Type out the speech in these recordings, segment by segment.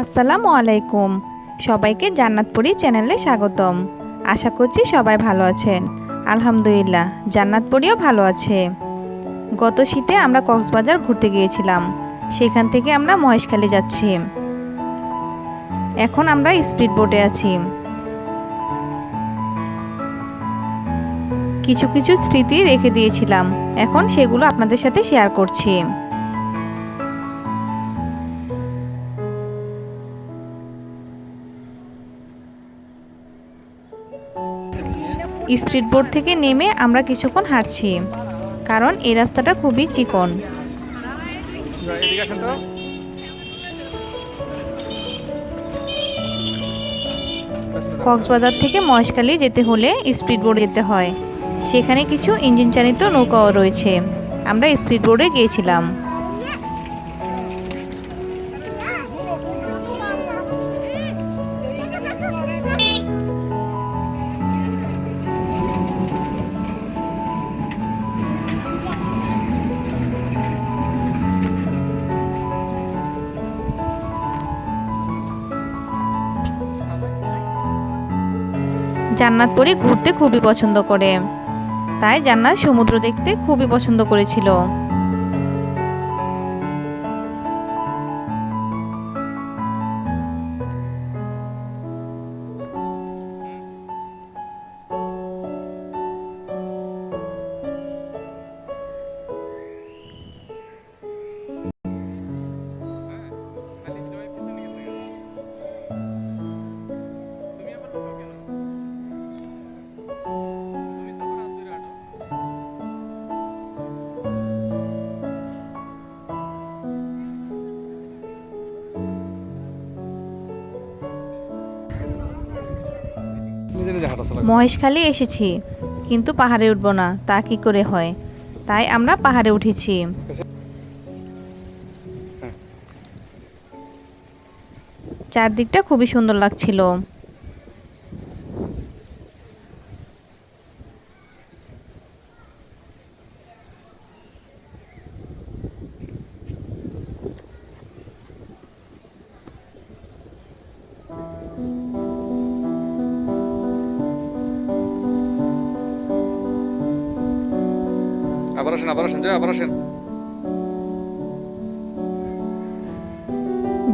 আসসালামু আলাইকুম। সবাইকে জান্নাতপুরি চ্যানেলে স্বাগতম। আশা করছি সবাই ভালো আছেন। আলহামদুলিল্লাহ, জান্নাতপুরিও ভালো আছে। গত শীতে আমরা কক্সবাজার ঘুরতে গিয়েছিলাম। সেখান থেকে আমরা মহেশখালী যাচ্ছি। এখন আমরা স্পিড বোটে আছি। কিছু কিছু স্মৃতি রেখে দিয়েছিলাম। এখন সেগুলো আপনাদের সাথে শেয়ার করছি। স্পিড বোর্ড থেকে নেমে আমরা কিছুক্ষণ হাঁটছি, কারণ এই রাস্তাটা খুবই চিকন। কক্সবাজার থেকে মহেশখালী যেতে হলে স্পিড বোর্ডে যেতে হয়। সেখানে কিছু ইঞ্জিন চালিত নৌকাও রয়েছে। আমরা স্পিড বোর্ডে গিয়েছিলাম। জান্নাত পরি ঘুরতে খুবই পছন্দ করে। তাই জান্নাত সমুদ্র দেখতে খুবই পছন্দ করেছিল। মহেশখালী এসেছি কিন্তু পাহাড়ে উঠব না তা কি করে হয়? তাই আমরা পাহাড়ে উঠেছি। চারদিকটা খুবই সুন্দর লাগছিল। আবার আসেন আবার আসেন, জয়, আবার আসেন।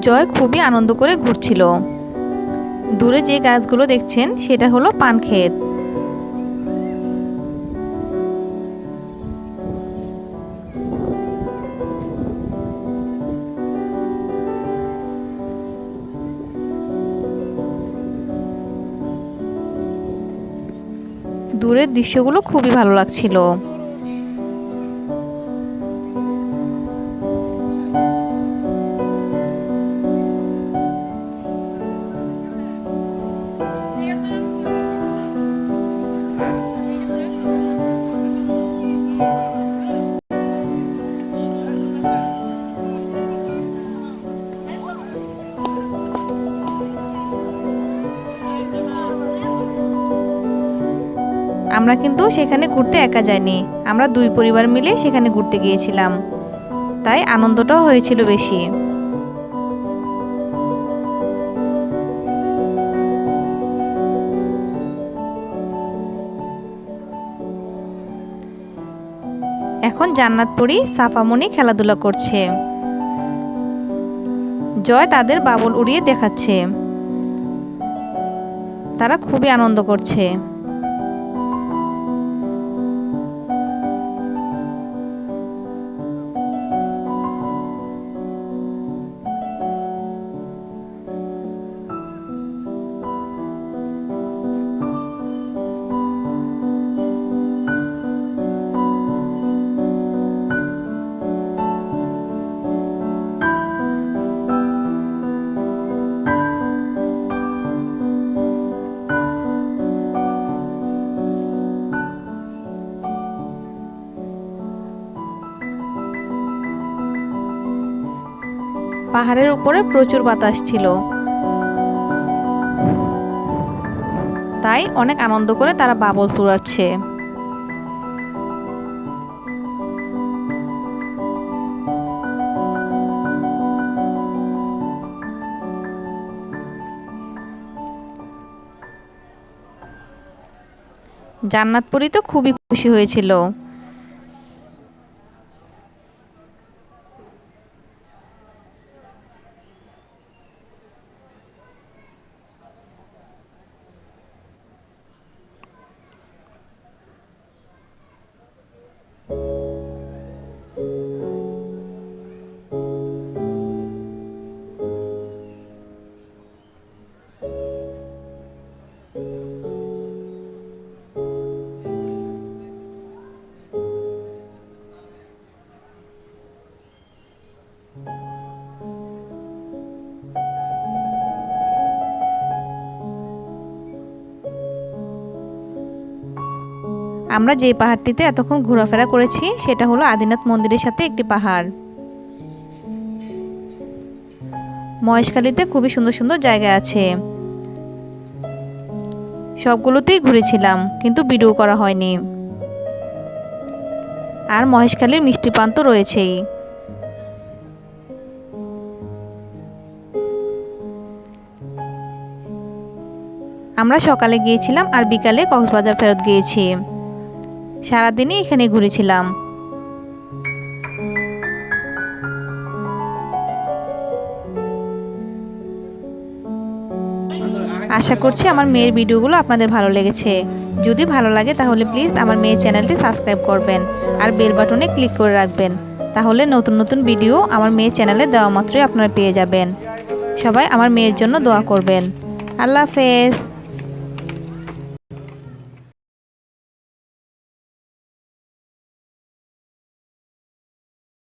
জয় খুবই আনন্দ করে ঘুরছিল। দূরে যে গাছগুলো দেখছেন, সেটা হলো পান ক্ষেত দূরের দৃশ্যগুলো খুবই ভালো লাগছিল। আমরা কিন্তু সেখানে ঘুরতে একা যাইনি। আমরা দুই পরিবার মিলে সেখানে ঘুরতে গিয়েছিলাম। তাই আনন্দটাও হয়েছিল বেশি। এখন জান্নাত জান্নাতপুরি সাফামণি খেলাধুলা করছে। জয় তাদের বাবল উড়িয়ে দেখাচ্ছে। তারা খুবই আনন্দ করছে। পাহাড়ের উপরে প্রচুর বাতাস ছিল। তাই অনেক আনন্দ করে তারা বাবল চুরাচ্ছে জান্নাতপুরি তো খুবই খুশি হয়েছিল। আমরা যে পাহাড়টিতে এতক্ষণ ঘোরাফেরা করেছি, সেটা হলো আদিনাথ মন্দিরের সাথে একটি পাহাড়। মহেশখালীতে খুবই সুন্দর সুন্দর জায়গা আছে। সবগুলোতেই ঘুরেছিলাম, কিন্তু ভিডিও করা হয়নি। আর মহেশখালীর মিষ্টি পান তো রয়েছেই। আমরা সকালে গিয়েছিলাম আর বিকালে কক্সবাজার ফেরত গিয়েছি। সারাদিনই এখানে ঘুরেছিলাম। আশা করছি আমার মেয়ের ভিডিওগুলো আপনাদের ভালো লেগেছে। যদি ভালো লাগে তাহলে প্লিজ আমার মেয়ের চ্যানেলটি সাবস্ক্রাইব করবেন আর বেল বাটনে ক্লিক করে রাখবেন। তাহলে নতুন নতুন ভিডিও আমার মেয়ের চ্যানেলে দেওয়া মাত্রই আপনারা পেয়ে যাবেন। সবাই আমার মেয়ের জন্য দোয়া করবেন। আল্লাহ হাফেজ।